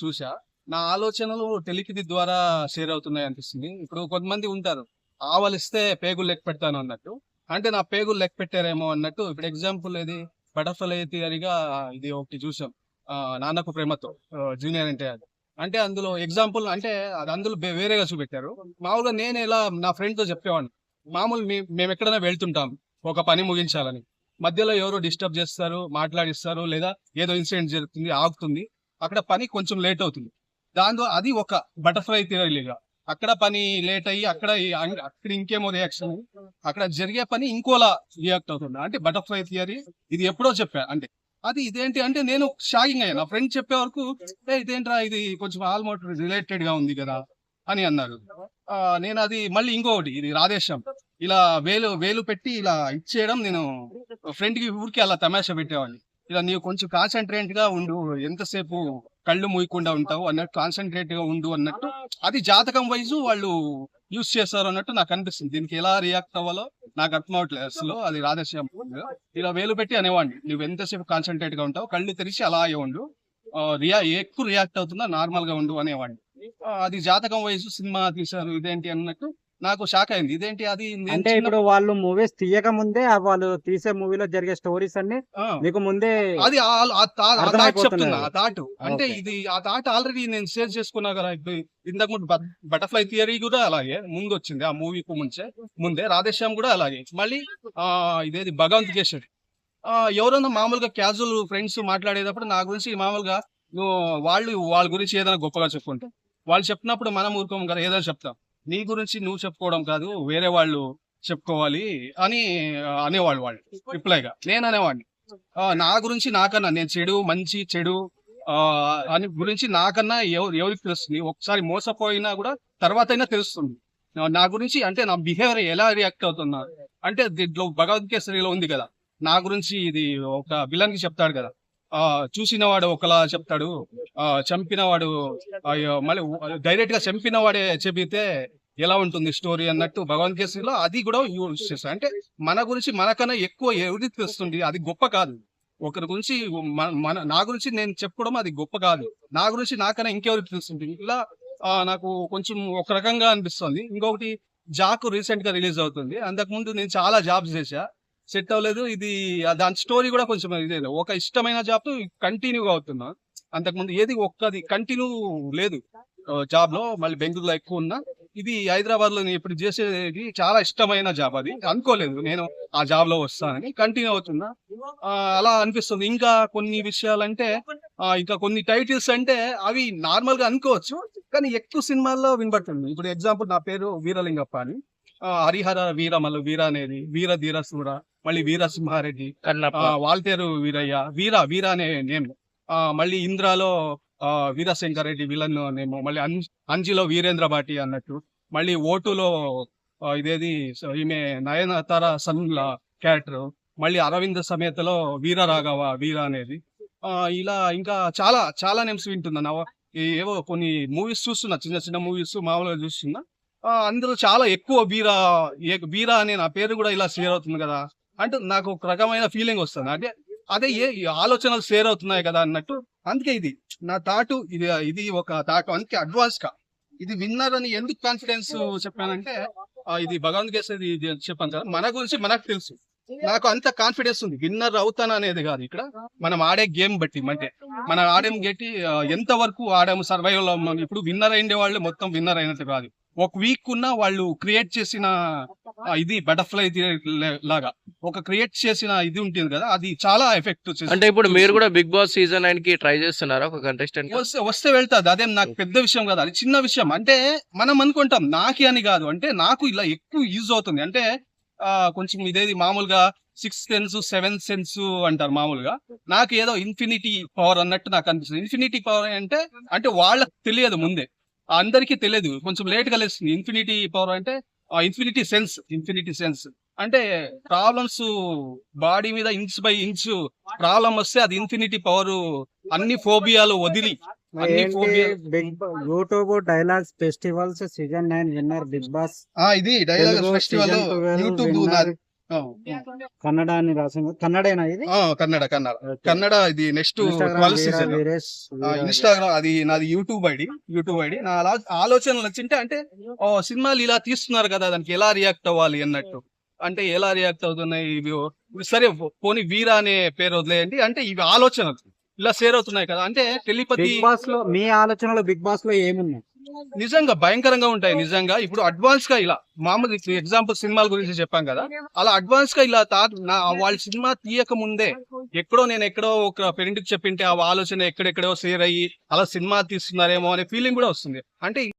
చూసా నా ఆలోచనలు టెలికిది ద్వారా షేర్ అవుతున్నాయి అనిపిస్తుంది. ఇప్పుడు కొంతమంది ఉంటారు ఆవలిస్తే పేగులు లెక్క పెడతాను అన్నట్టు. అంటే నా పేగులు లెక్క పెట్టారేమో అన్నట్టు. ఇప్పుడు ఎగ్జాంపుల్ ఇది బటర్ఫ్లై థియరీగా ఇది ఒకటి చూసాం నాన్నకు ప్రేమతో జూనియర్ అంటే అది. అంటే అందులో ఎగ్జాంపుల్ అంటే అది అందులో వేరేగా చూపెట్టారు. మామూలుగా నేను ఇలా నా ఫ్రెండ్తో చెప్పేవాడిని. మామూలు మేము ఎక్కడైనా వెళ్తుంటాం ఒక పని ముగించాలని. మధ్యలో ఎవరో డిస్టర్బ్ చేస్తారు మాట్లాడిస్తారు లేదా ఏదో ఇన్సిడెంట్ జరుగుతుంది ఆగుతుంది. అక్కడ పని కొంచెం లేట్ అవుతుంది. దాంతో అది ఒక బటర్ఫ్లై థియరీగా అక్కడ పని లేట్ అయ్యి అక్కడ అక్కడ ఇంకేమో రియాక్షన్ అక్కడ జరిగే పని ఇంకోలా రియాక్ట్ అవుతుంది. అంటే బటర్ఫ్లై థియరీ ఇది ఎప్పుడో చెప్పా అంటే అది ఇదేంటి అంటే నేను షాకింగ్ అయ్యా. నా ఫ్రెండ్ చెప్పే వరకు ఇదేంట్రా ఇది కొంచెం ఆల్మోస్ట్ రిలేటెడ్గా ఉంది కదా అని అన్నారు. ఆ, నేను అది మళ్ళీ ఇంకొకటి ఇది రాధేశం ఇలా వేలు వేలు పెట్టి ఇలా ఇచ్చేయడం నేను ఫ్రెండ్కి ఊరికి అలా తమాషా పెట్టేవాడిని. ఇలా నీవు కొంచెం కాన్సన్ట్రేట్గా ఉండు ఎంతసేపు కళ్ళు మూయకుండా ఉంటావు అన్నట్టు కాన్సన్ట్రేట్గా ఉండు అన్నట్టు. అది జాతకం వైజు వాళ్ళు యూస్ చేస్తారు అన్నట్టు నాకు అనిపిస్తుంది. దీనికి ఎలా రియాక్ట్ అవ్వాలో నాకు అర్థం అవట్లేదు అసలు. అది రాధశ్యామ్ ఇలా వేలు పెట్టి అనేవాడిని. నువ్వు ఎంతసేపు కాన్సన్ట్రేట్గా ఉంటావు కళ్ళు తెరిచి అలాగే ఉండు. ఆ, రియా ఎక్కువ రియాక్ట్ అవుతుందా నార్మల్గా ఉండు అనేవాడిని. అది జాతకం వయసు సినిమా తీశారు ఇదేంటి అన్నట్టు. నాకు షాక్ అయింది. ఇదేంటి అది? అంటే ఇప్పుడు వాళ్ళు మూవీస్ తీయక ముందే వాళ్ళు తీసే మూవీలో జరిగే స్టోరీస్ అన్ని మీకు ముందే అది ఆ-. చెప్తున్నా థాట్ అంటే. ఇది ఆ థాట్ ఆల్రెడీ నేను షేర్ చేసుకున్నా కదా ఇంతకు ముందు బటర్ఫ్లై థియరీ కూడా అలాగే ముందు వచ్చింది ఆ మూవీకి ముంచే ముందే రాధేశ్యామ్ కూడా అలాగే. మళ్ళీ ఆ ఇదేది భగవంత్ కేసరి ఆ ఎవరైనా మామూలుగా క్యాజువల్ ఫ్రెండ్స్ మాట్లాడేటప్పుడు నా గురించి మామూలుగా నువ్వు వాళ్ళు వాళ్ళ గురించి ఏదైనా గొప్పగా చెప్పుకుంటే వాళ్ళు చెప్పినప్పుడు మనం ఊరుకోం కదా ఏదైనా చెప్తాం. నీ గురించి నువ్వు చెప్పుకోవడం కాదు వేరే వాళ్ళు చెప్పుకోవాలి అని అనేవాళ్ళు వాళ్ళు రిప్లైగా. నేను అనేవాడిని. నా గురించి నాకన్నా నేను చెడు మంచి చెడు ఆ, అని గురించి నాకన్నా ఎవరు ఎవరికి తెలుస్తుంది? ఒకసారి మోసపోయినా కూడా తర్వాత అయినా తెలుస్తుంది. నా- నా గురించి అంటే నా బిహేవియర్ ఎలా రియాక్ట్ అవుతున్నా? అంటే దీంట్లో భగవద్గీతలో ఉంది కదా. నా గురించి ఇది ఒక విలన్కి చెప్తాడు కదా. ఆ చూసినవాడు ఒకలా చెప్తాడు. ఆ చంపిన వాడు అయ్యో, మళ్ళీ డైరెక్ట్గా చంపిన వాడే చెబితే ఎలా ఉంటుంది స్టోరీ అన్నట్టు భగవద్గీతలో అది కూడా యూజ్ చేస్తాడు అంటే మన గురించి మనకన్నా ఎక్కువ ఎవరి తెలుస్తుంది? అది గొప్ప కాదు. ఒకరి గురించి మన మన- నా గురించి నేను చెప్పుకోవడం అది గొప్ప కాదు. నా గురించి నాకన్నా ఇంకెవరికి తెలుస్తుంది? ఇలా ఆ, నాకు కొంచెం ఒక రకంగా అనిపిస్తుంది. ఇంకొకటి జాక్ రీసెంట్గా రిలీజ్ అవుతుంది. అంతకుముందు నేను చాలా జాబ్స్ చేశా. సెట్ అవ్వలేదు. ఇది దాని స్టోరీ కూడా కొంచెం ఇదే. ఒక ఇష్టమైన జాబ్ కంటిన్యూగా అవుతున్నా. అంతకుముందు ఏది ఒక్కది కంటిన్యూ లేదు. జాబ్లో మళ్ళీ బెంగళూరులో ఎక్కువ ఉన్నా. ఇది హైదరాబాద్లో ఇప్పుడు చేసేది చాలా ఇష్టమైన జాబ్ అది. అనుకోలేదు. నేను ఆ జాబ్లో వస్తానని కంటిన్యూ అవుతున్నా. అలా అనిపిస్తుంది. ఇంకా కొన్ని విషయాలంటే ఇంకా కొన్ని టైటిల్స్ అంటే అవి నార్మల్గా అనుకోవచ్చు. కానీ ఎక్కువ సినిమాల్లో వినబడుతుంది. ఇప్పుడు ఎగ్జాంపుల్ నా పేరు వీరలింగప్ప అని. హరిహర వీరమల్లు వీర అనేది వీర ధీర సూర మళ్ళీ వీరసింహారెడ్డి వాల్తేరు వీరయ్య వీర వీర అనే నేమ్. ఆ, మళ్ళీ ఇంద్రాలో ఆ, వీరశంకర్ రెడ్డి విలన్ నేమ్. మళ్ళీ అంజిలో వీరేంద్ర బాటి అన్నట్టు. మళ్ళీ ఓటులో ఇదేది ఈమె నయనతార సన్ క్యారెక్టర్. మళ్ళీ అరవింద సమేతలో వీర రాఘవ వీర అనేది. ఆ, ఇలా ఇంకా చాలా చాలా నేమ్స్ వింటున్నా. ఏవో కొన్ని మూవీస్ చూస్తున్నా చిన్న చిన్న మూవీస్ మామూలుగా చూస్తున్నా. అందులో చాలా ఎక్కువ వీర ఏ- వీర అనే నా పేరు కూడా ఇలా షేర్ అవుతుంది కదా. అంటే నాకు ఒక రకమైన ఫీలింగ్ వస్తుంది. అంటే అదే ఏ ఈ ఆలోచనలు షేర్ అవుతున్నాయి కదా అన్నట్టు. అందుకే ఇది. నా థాటు ఇది ఇది ఒక థాటు అందుకే అడ్వాన్స్గా. ఇది విన్నర్ అని ఎందుకు కాన్ఫిడెన్స్ చెప్పానంటే ఆ, ఇది భగవద్గీత ఇది చెప్పాను కదా. మన గురించి మనకు తెలుసు. నాకు అంత కాన్ఫిడెన్స్ ఉంది. విన్నర్ అవుతాను అనేది కాదు ఇక్కడ. మనం ఆడే గేమ్ బట్టి. అంటే మనం ఆడే గట్టి ఎంత వరకు ఆడాము సర్వైవల్ ఇప్పుడు విన్నర్ అయిన వాళ్ళు మొత్తం విన్నర్ అయినట్టు కాదు. ఒక వీక్ ఉన్న వాళ్ళు క్రియేట్ చేసిన ఇది బటర్ఫ్లై లాగా. ఒక క్రియేట్ చేసిన ఇది ఉంటుంది కదా అది చాలా ఎఫెక్ట్ అంటే ఇప్పుడు మీరు కూడా బిగ్ బాస్ సీజన్ నైన్కి ట్రై చేస్తున్నారా ఒక కంటెస్టెంట్ వస్తే వస్తే వెళ్తాది. అదేం నాకు పెద్ద విషయం కాదు. అది చిన్న విషయం. అంటే మనం అనుకుంటాం నాకి అని కాదు. అంటే నాకు ఇలా ఎక్కువ యూజ్ అవుతుంది. అంటే కొంచెం ఇదేది మామూలుగా సిక్స్ సెన్స్ సెవెన్ సెన్స్ అంటారు మామూలుగా. నాకు ఏదో ఇన్ఫినిటీ పవర్ అన్నట్టు నాకు అనిపిస్తుంది. ఇన్ఫినిటీ పవర్ అంటే అంటే వాళ్ళకి తెలియదు ముందే. అందరికీ తెలియదు కొంచెం లేట్గా లేస్తుంది. ఇన్ఫినిటీ పవర్ అంటే ఇన్ఫినిటీ సెన్స్ ఇన్ఫినిటీ సెన్స్. అంటే ప్రాబ్లమ్స్ బాడీ మీద ఇంచ్ బై ఇంచ్ ప్రాబ్లం వస్తే అది ఇన్ఫినిటీ పవర్ అన్ని ఫోబియాలు వదిలి YouTube dialogues festivals season nine winner Bigg Boss. ఇది dialogue festival season 12 YouTube Kannada అని రాసింది కన్నడేనా ఇది? కన్నడ కన్నడ. కన్నడ ఇది నెక్స్ట్ ఇన్స్టాగ్రామ్ ట్వెల్వ్ సీజన్. అది నాది యూట్యూబ్ ఐడి యూట్యూబ్ ఐడి. నా ఆలోచనలు నచ్చింటే అంటే ఓ సినిమాలు ఇలా తీస్తున్నారు కదా దానికి ఎలా రియాక్ట్ అవ్వాలి అన్నట్టు. అంటే ఎలా రియాక్ట్ అవుతున్నాయి ఇవి? సరే పోనీ వీరా అనే పేరు వదిలేయండి. అంటే ఇవి ఆలోచనలు. ఇలా షేర్ అవుతున్నాయి కదా. అంటే టెలిపతి బిగ్ బాస్లో మీ ఆలోచనలో బిగ్ బాస్లో ఏమున్నాయి? నిజంగా భయంకరంగా ఉంటాయి నిజంగా. ఇప్పుడు అడ్వాన్స్గా ఇలా మామూలు ఎగ్జాంపుల్ సినిమాల గురించి చెప్పాం కదా. అలా అడ్వాన్స్గా ఇలా తా నా వాళ్ళ సినిమా తీయక ముందే ఎక్కడో నేను ఎక్కడో ఒక ఫ్రెండ్కి చెప్పింటే ఆ ఆలోచన ఎక్కడెక్కడో షేర్ అయ్యి అలా సినిమా తీస్తున్నారేమో అనే ఫీలింగ్ కూడా వస్తుంది. అంటే